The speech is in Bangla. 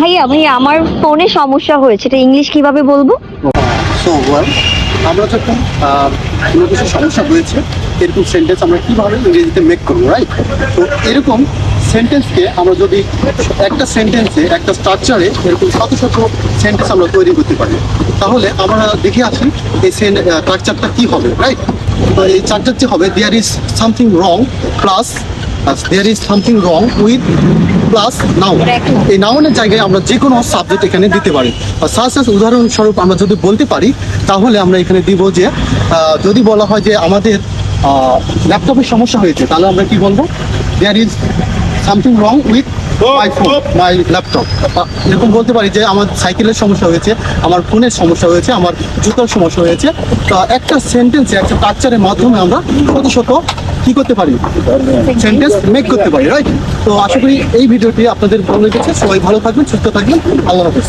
ভাইয়া ভাইয়া, আমার ফোনে সমস্যা হয়েছে। এটা ইংলিশ কীভাবে বলব? সো আমরা যখন কোনো কিছু সমস্যা হয়েছে, এরকম সেন্টেন্স আমরা কীভাবে ইংরেজিতে মেক করব রাইট তো এরকম সেন্টেন্সকে আমরা যদি একটা সেন্টেন্সে একটা স্ট্রাকচারে এরকম শত শত সেন্টেন্স আমরা তৈরি করতে পারি, তাহলে আমরা দেখে আসি এই স্ট্রাকচারটা কি হবে রাইট এই যে হবে there is something wrong plus there is something wrong with plus noun এই নাউনের জায়গায় আমরা যে কোনো সাবজেক্ট এখানে দিতে পারি। সাস উদাহরণস্বরূপ আমরা যদি বলতে পারি তাহলে আমরা এখানে দিব যে যদি বলা হয় যে আমাদের ল্যাপটপের সমস্যা হয়েছে তাহলে আমরা কি বলব? There is something wrong with my phone my laptop এরকম বলতে পারি যে আমার সাইকেলের সমস্যা হয়েছে আমার ফোনের সমস্যা হয়েছে আমার জুতোর সমস্যা হয়েছে। তো একটা সেন্টেন্সে একটা স্ট্রাকচারের মাধ্যমে আমরা শত শত কি করতে পারি? সেন্টেন্স মেক করতে পারি রাইট তো আশা করি এই ভিডিওটি আপনাদের ভালো লেগেছে। সবাই ভালো থাকবেন, সুস্থ থাকবেন। আল্লাহ হাফেজ।